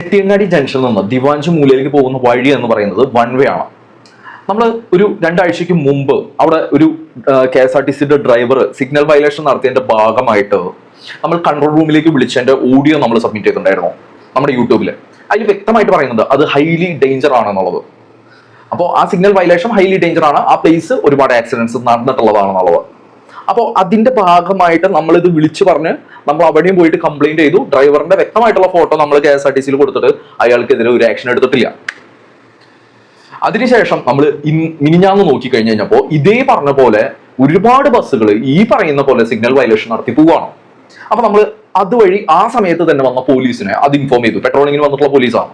നെട്ടിയങ്ങാടി ജംഗ്ഷനിൽ നിന്ന് ദിവാഞ്ചു മൂലയിലേക്ക് പോകുന്ന വഴി എന്ന് പറയുന്നത് വൺ വേ ആണ്. നമ്മൾ ഒരു രണ്ടാഴ്ചയ്ക്ക് മുമ്പ് അവിടെ ഒരു കെ എസ് ആർ ടി സിയുടെ ഡ്രൈവർ സിഗ്നൽ വയലേഷൻ നടത്തിയതിന്റെ ഭാഗമായിട്ട് നമ്മൾ കൺട്രോൾ റൂമിലേക്ക് വിളിച്ചതിന്റെ ഓഡിയോ നമ്മൾ സബ്മിറ്റ് ചെയ്തിട്ടുണ്ടായിരുന്നു നമ്മുടെ യൂട്യൂബിൽ. അതിൽ വ്യക്തമായിട്ട് പറയുന്നത് അത് ഹൈലി ഡേഞ്ചർ ആണെന്നുള്ളത്. അപ്പോൾ ആ സിഗ്നൽ വയലേഷൻ ഹൈലി ഡേഞ്ചർ ആണ്. ആ പ്ലേസ് ഒരുപാട് ആക്സിഡൻസ് നടന്നിട്ടുള്ളതാണെന്നുള്ളത്. അപ്പോൾ അതിന്റെ ഭാഗമായിട്ട് നമ്മളിത് വിളിച്ചു പറഞ്ഞ് നമ്മൾ അവിടെയും പോയിട്ട് കംപ്ലൈന്റ് ചെയ്തു. ഡ്രൈവറിന്റെ വ്യക്തമായിട്ടുള്ള ഫോട്ടോ നമ്മൾ കെ എസ് ആർ ടി സിയിൽ കൊടുത്തിട്ട് അയാൾക്കെതിരെ ഒരു ആക്ഷൻ എടുത്തിട്ടില്ല. അതിനുശേഷം നമ്മൾ മിനിഞ്ഞാന്ന് നോക്കി കഴിഞ്ഞു കഴിഞ്ഞപ്പോൾ ഇതേ പറഞ്ഞ പോലെ ഒരുപാട് ബസ്സുകൾ ഈ പറയുന്ന പോലെ സിഗ്നൽ വയലേഷൻ നടത്തി പോവാണ്. അപ്പൊ നമ്മൾ അതുവഴി ആ സമയത്ത് തന്നെ വന്ന പോലീസിനെ അത് ഇൻഫോം ചെയ്തു. പെട്രോളിങ്ങിന് വന്നിട്ടുള്ള പോലീസാണ്.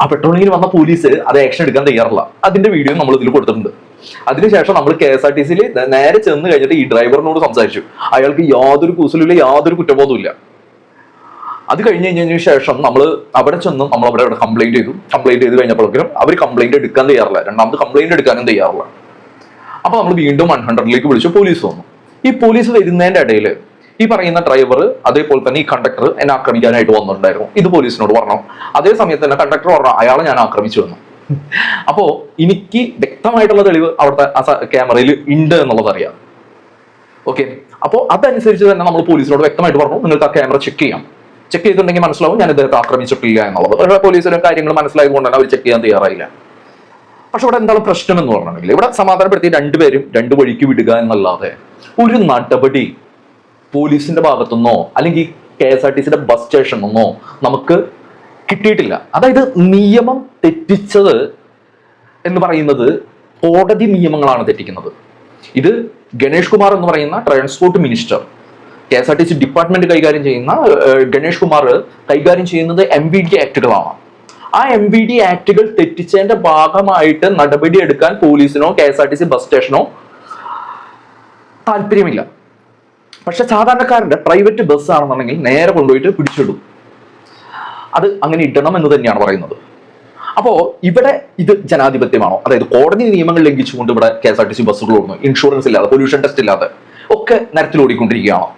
ആ പെട്രോളിങ്ങിന് വന്ന പോലീസ് അത് ആക്ഷൻ എടുക്കാൻ തയ്യാറല്ല. അതിന്റെ വീഡിയോ നമ്മൾ ഇതിൽ കൊടുത്തിട്ടുണ്ട്. അതിനുശേഷം നമ്മൾ കെ എസ് ആർ ടി സിയിൽ നേരെ ചെന്ന് കഴിഞ്ഞിട്ട് ഈ ഡ്രൈവറിനോട് സംസാരിച്ചു. അയാൾക്ക് യാതൊരു കൂസലുമില്ല യാതൊരു കുറ്റബോധവും അത് കഴിഞ്ഞ് കഴിഞ്ഞതിന് ശേഷം നമ്മൾ അവിടെ ചെന്ന് നമ്മൾ അവിടെ അവിടെ കംപ്ലൈന്റ് ചെയ്തു. കംപ്ലൈന്റ് ചെയ്ത് കഴിഞ്ഞപ്പോഴേക്കും അവർ കംപ്ലൈന്റ് എടുക്കാൻ തയ്യാറില്ല. രണ്ടാമത് കംപ്ലൈന്റ് എടുക്കാനും തയ്യാറില്ല. അപ്പൊ നമ്മൾ വീണ്ടും വൺ ഹൺഡ്രഡിലേക്ക് വിളിച്ചു. പോലീസ് വന്നു. ഈ പോലീസ് വരുന്നതിന്റെ ഇടയിൽ ഈ പറയുന്ന ഡ്രൈവർ അതേപോലെ തന്നെ ഈ കണ്ടക്ടർ എന്നെ ആക്രമിക്കാനായിട്ട് വന്നിട്ടുണ്ടായിരുന്നു. ഇത് പോലീസിനോട് പറഞ്ഞു. അതേ സമയത്ത് തന്നെ കണ്ടക്ടർ പറഞ്ഞു അയാളെ ഞാൻ ആക്രമിച്ചു വന്നു അപ്പോ എനിക്ക് വ്യക്തമായിട്ടുള്ള തെളിവ് അവിടുത്തെ ക്യാമറയിൽ ഉണ്ട് എന്നുള്ളത് അറിയാം. ഓക്കെ അപ്പോ അതനുസരിച്ച് തന്നെ നമ്മൾ പോലീസിനോട് വ്യക്തമായിട്ട് പറഞ്ഞു നിങ്ങൾക്ക് ആ ക്യാമറ ചെക്ക് ചെയ്യാം. ചെക്ക് ചെയ്തിട്ടുണ്ടെങ്കിൽ മനസ്സിലാവും ഞാൻ ഇദ്ദേഹത്തെ ആക്രമിച്ചിട്ടില്ല എന്നുള്ളത്. പക്ഷേ പോലീസിന് കാര്യങ്ങൾ മനസ്സിലായതുകൊണ്ട് തന്നെ അവർ ചെക്ക് ചെയ്യാൻ തയ്യാറായില്ല. പക്ഷെ ഇവിടെ എന്താണ് പ്രശ്നം എന്ന് പറഞ്ഞിട്ടുണ്ടെങ്കിൽ ഇവിടെ സമാധാനപ്പെടുത്തി രണ്ടുപേരും രണ്ടു വഴിക്ക് വിടുക എന്നല്ലാതെ ഒരു നടപടി പോലീസിന്റെ ഭാഗത്തുനിന്നോ അല്ലെങ്കിൽ കെ എസ് ആർ ടി സിയുടെ ബസ് സ്റ്റേഷനിൽ നിന്നോ നമുക്ക് കിട്ടിയിട്ടില്ല. അതായത് നിയമം തെറ്റിച്ചത് എന്ന് പറയുന്നത് കോടതി നിയമങ്ങളാണ് തെറ്റിക്കുന്നത്. ഇത് ഗണേഷ് കുമാർ എന്ന് പറയുന്ന transport minister K S R T C department കൈകാര്യം ചെയ്യുന്ന ഗണേഷ് കുമാർ കൈകാര്യം ചെയ്യുന്നത് എം വി ഡി ആക്ടുകളാണ്. ആ എം വി ഡി ആക്ടുകൾ തെറ്റിച്ചതിന്റെ ഭാഗമായിട്ട് നടപടി എടുക്കാൻ പോലീസിനോ K S R T C bus സ്റ്റേഷനോ താല്പര്യമില്ല. പക്ഷെ സാധാരണക്കാരന്റെ പ്രൈവറ്റ് ബസ് ആണെന്നുണ്ടെങ്കിൽ നേരെ കൊണ്ടുപോയിട്ട് പിടിച്ചിടും. അത് അങ്ങനെ ഇടണം എന്ന് തന്നെയാണ് പറയുന്നത്. അപ്പോ ഇവിടെ ഇത് ജനാധിപത്യമാണോ? അതായത് കോടതി നിയമങ്ങൾ ലംഘിച്ചുകൊണ്ട് ഇവിടെ K S R T C ബസ്സുകൾ ഓടുന്നു. ഇൻഷുറൻസ് ഇല്ലാതെ പൊല്യൂഷൻ ടെസ്റ്റ് ഇല്ലാതെ ഒക്കെ നിരത്തിൽ ഓടിക്കൊണ്ടിരിക്കുകയാണോ.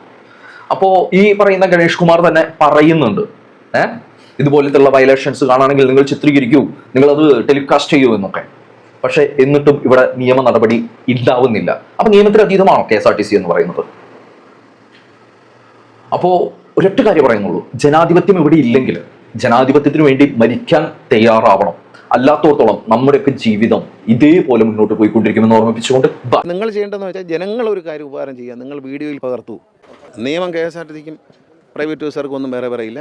അപ്പോ ഈ പറയുന്ന ഗണേഷ് കുമാർ തന്നെ പറയുന്നുണ്ട്. ഏഹ് ഇതുപോലത്തുള്ള വയലേഷൻസ് കാണാണെങ്കിൽ നിങ്ങൾ ചിത്രീകരിക്കൂ. നിങ്ങൾ അത് ടെലികാസ്റ്റ് ചെയ്യൂ എന്നൊക്കെ. പക്ഷെ എന്നിട്ടും ഇവിടെ നിയമ നടപടി ഉണ്ടാവുന്നില്ല അപ്പൊ നിയമത്തിന് അതീതമാണോ K S R T C എന്ന് പറയുന്നത്? അപ്പോ ഒരൊറ്റ കാര്യം പറയുന്നുള്ളൂ. ജനാധിപത്യം ഇവിടെ ഇല്ലെങ്കിൽ ജനാധിപത്യത്തിന് വേണ്ടി മരിക്കാൻ തയ്യാറാവണം. അല്ലാത്തോടത്തോളം നമ്മുടെയൊക്കെ ജീവിതം ഇതേപോലെ മുന്നോട്ട് പോയിക്കൊണ്ടിരിക്കുമെന്ന് ഓർമ്മിപ്പിച്ചുകൊണ്ട് നിങ്ങൾ ചെയ്യേണ്ടതെന്ന് വെച്ചാൽ ജനങ്ങൾ ഒരു കാര്യം ഉപകാരം ചെയ്യുക. നിങ്ങൾ വീഡിയോയിൽ പകർത്തു. നിയമം കെ എസ് ആർ ടി സിക്കും പ്രൈവറ്റ് ബസ്സുകാർക്കും ഒന്നും വേറെ പറയില്ല.